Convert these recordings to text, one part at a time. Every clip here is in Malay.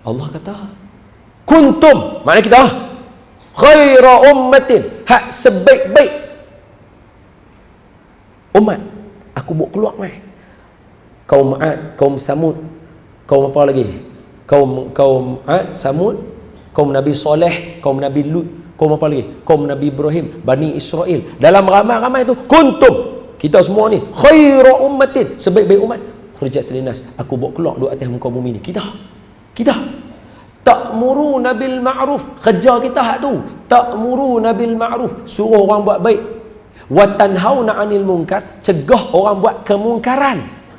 Allah kata kuntum mana kita khaira ummatin. Hak sebaik-baik. Umat aku buat keluar mai. Kaum Ad kaum Samud kaum apa lagi? Kaum kaum Ad Samud kaum Nabi Soleh kaum Nabi Lut kaum apa lagi? Kaum Nabi Ibrahim Bani Israel. Dalam ramai-ramai itu kuntum. Kita semua ni khaira ummatin. Sebaik-baik umat khurjat linas aku bawa keluar dua atas muka bumi ni. Kita kita. Ta'muru nabil ma'ruf. Kerja kita hak tu. Ta'muru nabil ma'ruf. Suruh orang buat baik. Wa tanhauna 'anil munkar. Cegah orang buat kemungkaran.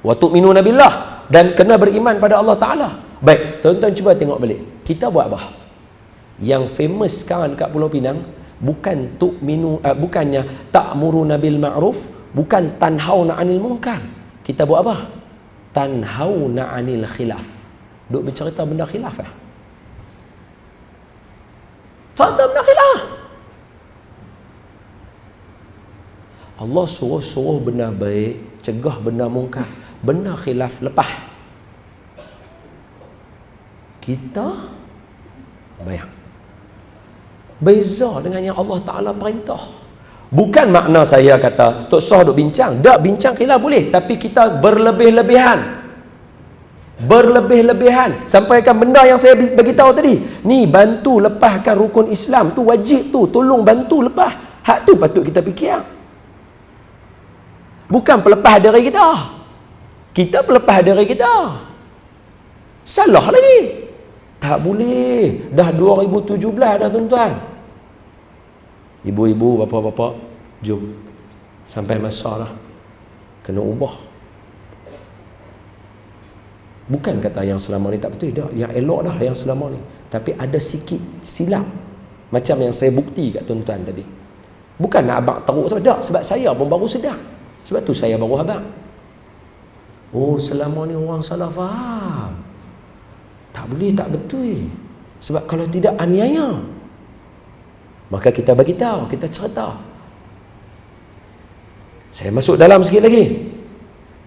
Wa tu'minu nabillah. Dan kena beriman pada Allah taala. Baik tuan-tuan cuba tengok balik. Kita buat apa? Yang famous sekarang dekat Pulau Pinang bukan tu'minu uh, bukannya ta'muru nabil ma'ruf bukan tanhauna 'anil munkar. Kita buat apa tanhauna 'anil khilaf. Duk bercerita benda khilaf lah cerita benda khilaf. Allah suruh-suruh benda baik cegah benda mungkar. Benda khilaf lepas. Kita bayang. Beza dengan yang Allah Ta'ala perintah bukan makna saya kata Tok Soh duk bincang. Tak bincang khilaf boleh tapi kita berlebih-lebihan. Berlebih-lebihan. Sampaikan benda yang saya beritahu tadi. Ni bantu lepaskan rukun Islam. Tu wajib tu. Tolong bantu lepas hak tu patut kita fikir. Bukan pelepas dari kita. Kita pelepas dari kita. Salah lagi. Tak boleh. Dah 2017 dah tuan-tuan ibu-ibu bapa-bapa jom. Sampai masa lah. Kena ubah. Bukan kata yang selama ni tak betul. Dah yang elok dah yang selama ni. Tapi ada sikit silap. Macam yang saya bukti kat tuan-tuan tadi. Bukan nak abang teruk sebab tak. Sebab saya pun baru sedar. Sebab tu saya baru abang oh selama ni orang salah faham. Tak boleh tak betul. Sebab kalau tidak aniaya maka kita bagi tahu kita cerita saya masuk dalam sikit lagi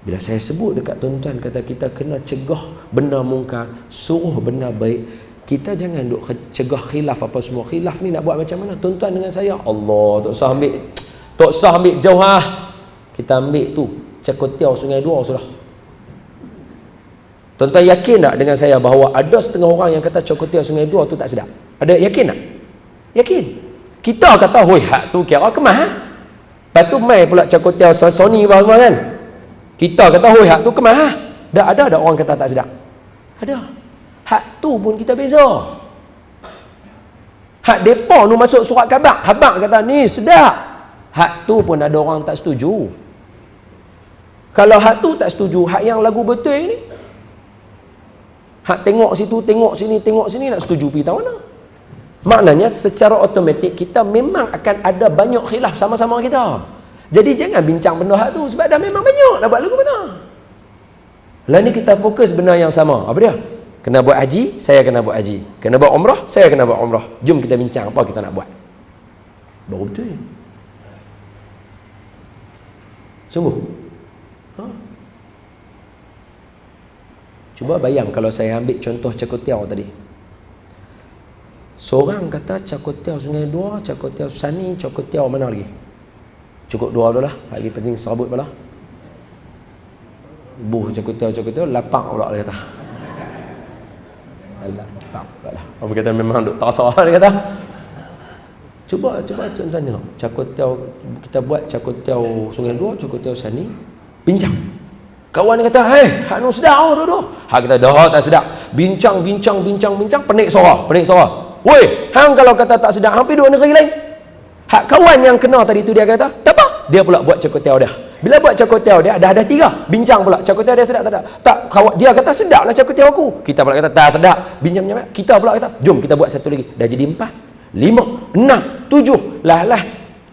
bila saya sebut dekat tuan-tuan kata kita kena cegah benda mungkar, suruh benda baik, kita jangan duk cegah khilaf apa semua. Khilaf ni nak buat macam mana? Tuan-tuan dengan saya, Allah tak usah ambil tak usah ambil jauh ah. Kita ambil tu Cakotiau Sungai Dua sudah. Tuan-tuan yakin tak dengan saya bahawa ada setengah orang yang kata Cakotiau Sungai Dua tu tak sedap? Ada yakin tak? Yakin. Kita kata, "Hoi, hak tu kira kemah." Ha? Lepas tu mai pula Cakotiau Sony bahawa kan? Kita kata hoi hak tu kemah ha? Dah ada ada orang kata tak sedap. Ada. Hak tu pun kita beza. Hak depa nu masuk surat khabar, habaq kata ni sedap. Hak tu pun ada orang tak setuju. Kalau hak tu tak setuju, hak yang lagu betul ni Hak tengok situ, tengok sini, tengok sini nak setuju pergi tahu mana? Maknanya secara automatik kita memang akan ada banyak khilaf sama-sama kita. Jadi jangan bincang benda hak tu sebab dah memang banyak nak buat lagu mana. Lah ni kita fokus benda yang sama. Apa dia? Kena buat haji, saya kena buat haji. Kena buat umrah, saya kena buat umrah. Jom kita bincang apa kita nak buat. Baru betul. Sungguh. Ha? Cuba bayang kalau saya ambil contoh Cakotiau tadi. Seorang kata Cakotiau Sungai Dua, Cakotiau Sani, Cakotiau mana lagi? cukup dua dulu lah. Lagi penting serabut pula. Buh cakutia cakutia lapak pula dia kata. Lapak pula lah. Apa kata memang duk terasa dia kata. Cuba cuba tuan-tuan tengok cakutia kita buat cakutia sungai dua cakutia sani bincang. Kawan dia kata hei hak nu sedap oh dulu hak kita dah tak sedap. Bincang bincang bincang bincang penik suara penik suara woi hang kalau kata tak sedap hampir dua negeri lain Hak kawan yang kena tadi tu dia kata, tak apa. Dia pula buat cakotiau dia. Bila buat cakotiau dia, dah ada tiga. Bincang pula. Cakotiau dia sedap tak sedap? Tak. Kawan, dia kata sedap lah cakotiau aku. Kita pula kata, tak sedap. Bincang bincang. Kita pula kata, jom kita buat satu lagi. Dah jadi empat. Lima. Enam. Tujuh. Lah lah.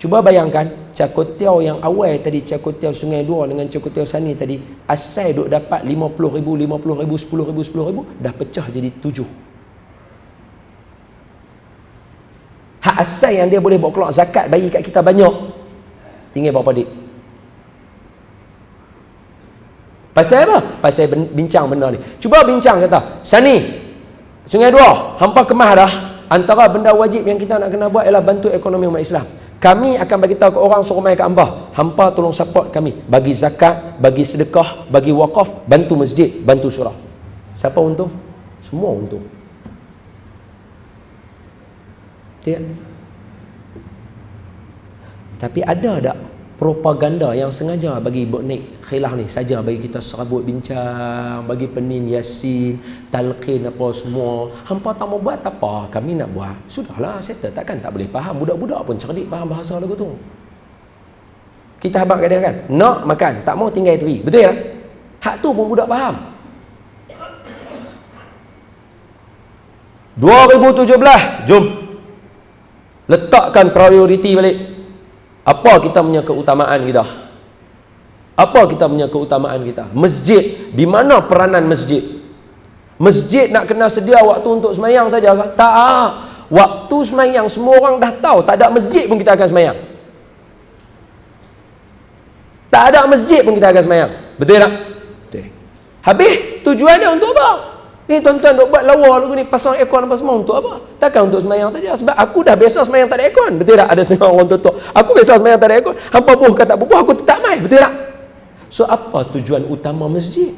Cuba bayangkan. Cakotiau yang awal tadi, cakotiau sungai dua dengan cakotiau sani tadi. Asal duk dapat lima puluh ribu, lima puluh ribu, sepuluh ribu, sepuluh ribu. Dah pecah jadi tujuh. Hak asal yang dia boleh bawa keluar zakat bagi kat kita banyak. Tinggal berapa dik? Pasal apa? Pasal bincang benda ni. Cuba bincang kata, Sani, Sungai Dua, hampa kemah dah. Antara benda wajib yang kita nak kena buat ialah bantu ekonomi umat Islam. Kami akan bagi tahu ke orang suruh mai ke hamba. Hampa tolong support kami. Bagi zakat, bagi sedekah, bagi wakaf, bantu masjid, bantu surah. Siapa untung? Semua untung. Tidak. Tapi ada tak propaganda yang sengaja bagi buat naik khilaf ni? Saja bagi kita serabut bincang bagi penin yasin talqin apa semua. Hampa tak mau buat apa kami nak buat. Sudahlah settle. Takkan tak boleh faham. Budak-budak pun cerdik faham bahasa lagu tu. Kita habaq kata kan? Nak makan tak mau tinggal tepi. Betul tak? Hak tu pun budak faham. 2017 jom letakkan prioriti balik apa kita punya keutamaan kita? Apa kita punya keutamaan kita? Masjid. Di mana peranan masjid? Masjid nak kena sedia waktu untuk semayang saja ke? Tak. Waktu semayang semua orang dah tahu. Tak ada masjid pun kita akan semayang. Tak ada masjid pun kita akan semayang. Betul tak? Betul. Habis tujuannya untuk apa? Ni tuan-tuan duk buat lawa lagu ni pasang aircon apa semua untuk apa? Takkan untuk semayang saja. Sebab aku dah biasa semayang tak ada aircon. Betul tak? Ada setengah orang tua Aku biasa semayang tak ada aircon. Hampa buh kata bubuh aku tetap mai. Betul tak? So apa tujuan utama masjid?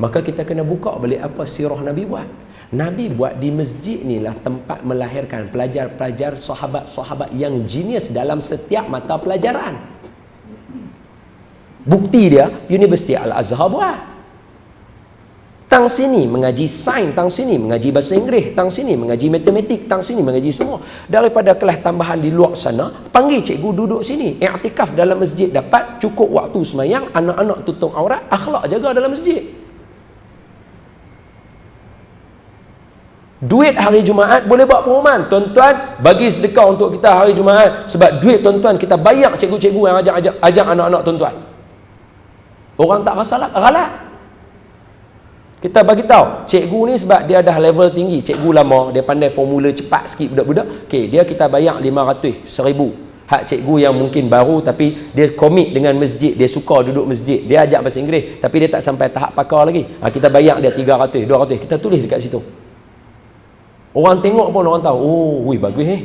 Maka kita kena buka balik apa sirah Nabi buat. Nabi buat di masjid ni lah tempat melahirkan pelajar-pelajar sahabat-sahabat yang genius dalam setiap mata pelajaran. Bukti dia, Universiti Al-Azhar buat. Tang sini mengaji sains, tang sini mengaji bahasa Inggeris, tang sini mengaji matematik, tang sini mengaji semua. Daripada kelas tambahan di luar sana, panggil cikgu duduk sini. I'tikaf dalam masjid dapat cukup waktu semayang, anak-anak tutup aurat, akhlak jaga dalam masjid. Duit hari Jumaat boleh buat pengumuman. Tuan-tuan, bagi sedekah untuk kita hari Jumaat. Sebab duit tuan-tuan kita bayar cikgu-cikgu yang ajak-ajak ajak anak-anak tuan-tuan. Orang tak rasa lah, ralat. Kita bagi tahu, cikgu ni sebab dia dah level tinggi, cikgu lama, dia pandai formula cepat sikit budak-budak. Okey, dia kita bayar 500, 1000. Hak cikgu yang mungkin baru tapi dia komit dengan masjid, dia suka duduk masjid, dia ajak bahasa Inggeris tapi dia tak sampai tahap pakar lagi. Ha, kita bayar dia 300, 200, kita tulis dekat situ. Orang tengok pun orang tahu, oh, wui bagus eh.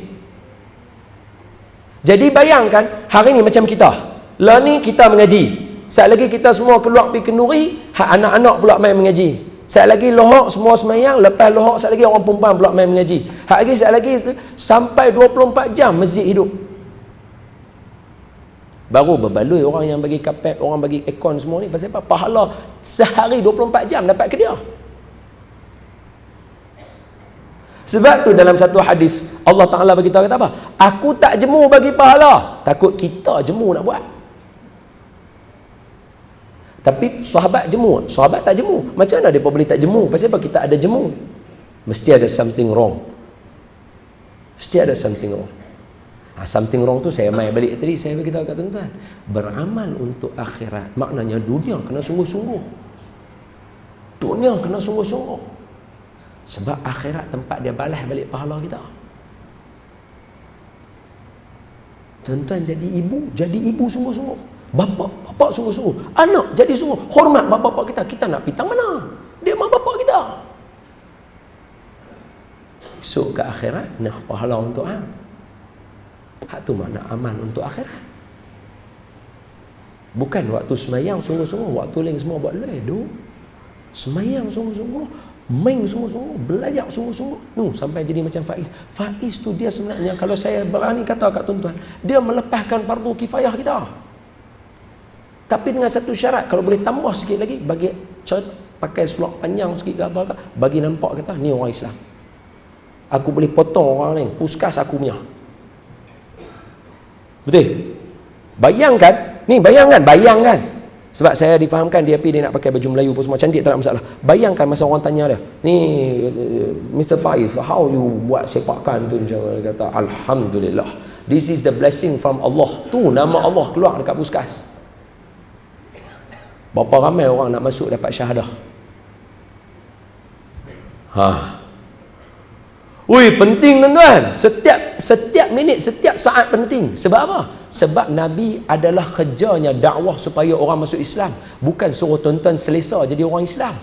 Jadi bayangkan hari ni macam kita. Lah ni kita mengaji. Saat lagi kita semua keluar pergi kenduri, hak anak-anak pula main mengaji. Saat lagi lohok semua semayang, lepas lohok saat lagi orang perempuan pula main mengaji. Hak lagi saat lagi sampai 24 jam masjid hidup. Baru berbaloi orang yang bagi kapet, orang bagi ekon semua ni pasal apa? Pahala sehari 24 jam dapat ke dia. Sebab tu dalam satu hadis Allah Taala bagi tahu kata apa? Aku tak jemu bagi pahala, takut kita jemu nak buat. Tapi sahabat jemu, sahabat tak jemu. Macam mana dia boleh tak jemu? Pasal apa kita ada jemu? Mesti ada something wrong. Mesti ada something wrong. Ha, something wrong tu saya mai balik tadi saya beritahu kat tuan-tuan. Beramal untuk akhirat. Maknanya dunia kena sungguh-sungguh. Dunia kena sungguh-sungguh. Sebab akhirat tempat dia balas balik pahala kita. Tuan-tuan jadi ibu, jadi ibu sungguh-sungguh. Bapa, bapa sungguh-sungguh. Anak jadi sungguh. Hormat bapa-bapa kita. Kita nak pitang mana? Dia mak bapa kita. Esok ke akhirat, nak pahala untuk am. Hak tu makna aman untuk akhirat. Bukan waktu semayang sungguh-sungguh. Waktu lain semua buat ledu. Semayang sungguh-sungguh. Main sungguh-sungguh. Belajar sungguh-sungguh. Nu, sampai jadi macam Faiz. Faiz tu dia sebenarnya, kalau saya berani kata kat tuan-tuan, dia melepaskan pardu kifayah kita. Tapi dengan satu syarat kalau boleh tambah sikit lagi bagi pakai sulak panjang sikit ke apa bagi nampak kata ni orang Islam. Aku boleh potong orang lain, puskas aku punya. Betul? Bayangkan, ni bayangkan, bayangkan. Sebab saya difahamkan dia pergi dia nak pakai baju Melayu pun semua cantik tak ada masalah. Bayangkan masa orang tanya dia, ni Mr. Faiz, how you buat sepakan tu dia kata, Alhamdulillah. This is the blessing from Allah. Tu nama Allah keluar dekat puskas. Berapa ramai orang nak masuk dapat syahadah? Ha. Ui, penting tuan-tuan. Setiap setiap minit, setiap saat penting. Sebab apa? Sebab Nabi adalah kerjanya dakwah supaya orang masuk Islam. Bukan suruh tuan-tuan selesa jadi orang Islam.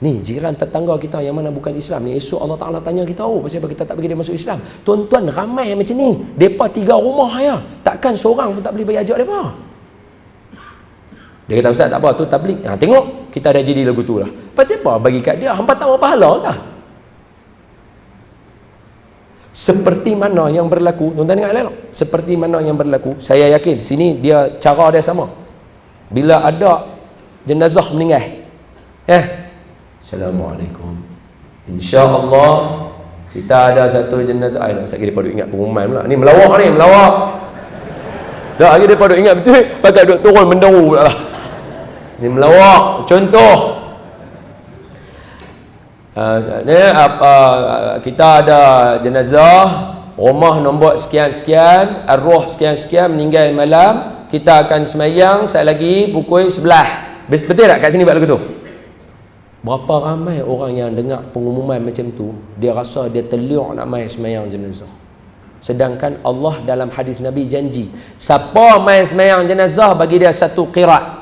Ni jiran tetangga kita yang mana bukan Islam ni. Esok Allah Ta'ala tanya kita, oh pasal apa kita tak bagi dia masuk Islam. Tuan-tuan ramai macam ni. Mereka tiga rumah ya. Takkan seorang pun tak boleh bagi ajak mereka. Dia kata, Ustaz tak apa, tu tablik. Ha, tengok, kita dah jadi lagu tu lah. Pasal apa? Bagi kat dia? Hampa tak mau pahala lah. Seperti mana yang berlaku tuan-tuan dengar elok seperti mana yang berlaku saya yakin sini dia cara dia sama. Bila ada jenazah meninggal eh? Assalamualaikum. InsyaAllah kita ada satu jenazah. Ay, nak lagi daripada ingat pengumuman pula. Ni melawak ni melawak. Tak lagi daripada ingat betul. Pakai duk turun mendaru pula lah ni melawak. Contoh. Uh, ni uh, kita ada jenazah rumah nombor sekian-sekian arwah sekian-sekian meninggal malam kita akan semayang saat lagi pukul sebelah. Betul tak kat sini buat lagu tu? Berapa ramai orang yang dengar pengumuman macam tu dia rasa dia terliuk nak main semayang jenazah. Sedangkan Allah dalam hadis Nabi janji siapa main semayang jenazah bagi dia satu qirat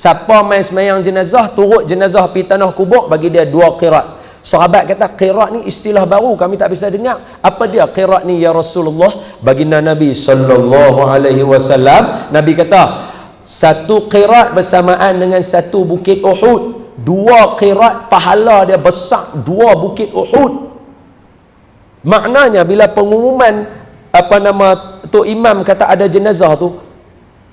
siapa main semayang jenazah turut jenazah pi tanah kubur bagi dia dua qirat Sahabat kata qirat ni istilah baru kami tak bisa dengar. Apa dia qirat ni ya Rasulullah? Baginda Nabi sallallahu alaihi wasallam Nabi kata satu qirat bersamaan dengan satu bukit Uhud. Dua qirat pahala dia besar dua bukit Uhud. Maknanya bila pengumuman apa nama tu imam kata ada jenazah tu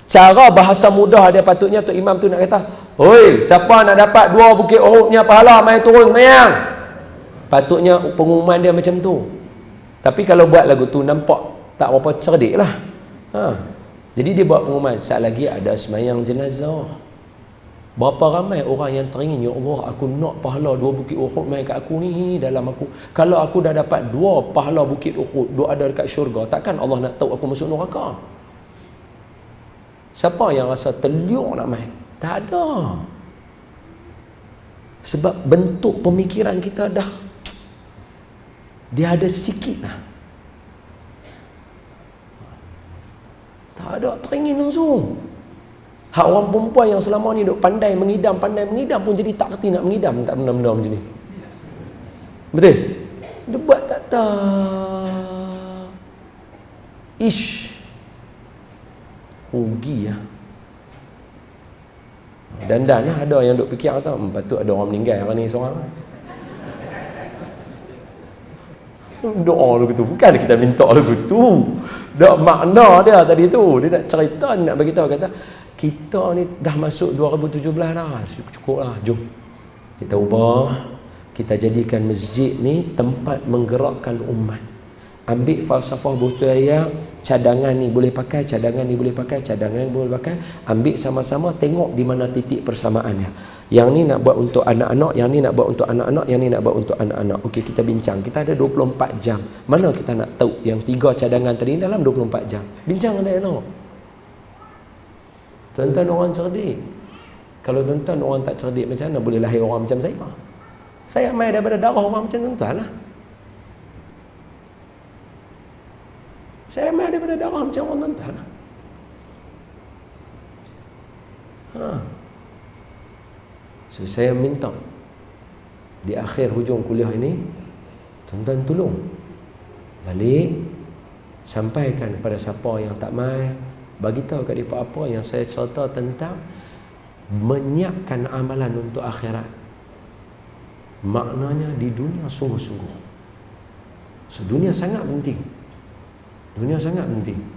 cara bahasa mudah dia patutnya tu imam tu nak kata, "Oi, siapa nak dapat dua bukit Uhud punya pahala mai turun semayang?" Patutnya pengumuman dia macam tu. Tapi kalau buat lagu tu nampak tak apa cerdik lah. Ha. Jadi dia buat pengumuman. Saat lagi ada semayang jenazah. Berapa ramai orang yang teringin, Ya Allah, aku nak pahala dua bukit Uhud main kat aku ni dalam aku. Kalau aku dah dapat dua pahala bukit Uhud, dua ada dekat syurga, takkan Allah nak tahu aku masuk neraka? Siapa yang rasa terliuk nak main? Tak ada. Sebab bentuk pemikiran kita dah dia ada sikit lah. Tak ada teringin langsung. Hak orang perempuan yang selama ni duk pandai mengidam pandai mengidam pun jadi tak kerti nak mengidam. Tak benda-benda macam ni. Betul? Dia buat tak tak. Ish rugi lah dan dan lah ada yang duk fikir kata hmm, patut ada orang meninggal hari ni seorang. Doa lagu tu bukan kita minta lagu tu. Dak makna dia tadi tu. Dia nak cerita nak bagi tahu kata kita ni dah masuk 2017 dah. Cukup lah jom. Kita ubah. Kita jadikan masjid ni tempat menggerakkan umat. Ambil falsafah butuh ayat cadangan ni boleh pakai cadangan ni boleh pakai cadangan ni boleh pakai. Ambil sama-sama tengok di mana titik persamaannya. Yang ni nak buat untuk anak-anak yang ni nak buat untuk anak-anak yang ni nak buat untuk anak-anak. Okey kita bincang. Kita ada 24 jam. Mana kita nak tahu yang tiga cadangan tadi dalam 24 jam? Bincang dengan anak tuan-tuan orang cerdik. Kalau tuan-tuan orang tak cerdik macam mana boleh lahir orang macam saya saya mai daripada darah orang macam tuan-tuan lah Saya ambil daripada darah macam orang tuan-tuan. Ha. So, saya minta di akhir hujung kuliah ini tuan-tuan tolong balik sampaikan kepada siapa yang tak mai bagi tahu kat dia apa yang saya cerita tentang menyiapkan amalan untuk akhirat maknanya di dunia sungguh-sungguh so dunia sangat penting Dunia sangat penting.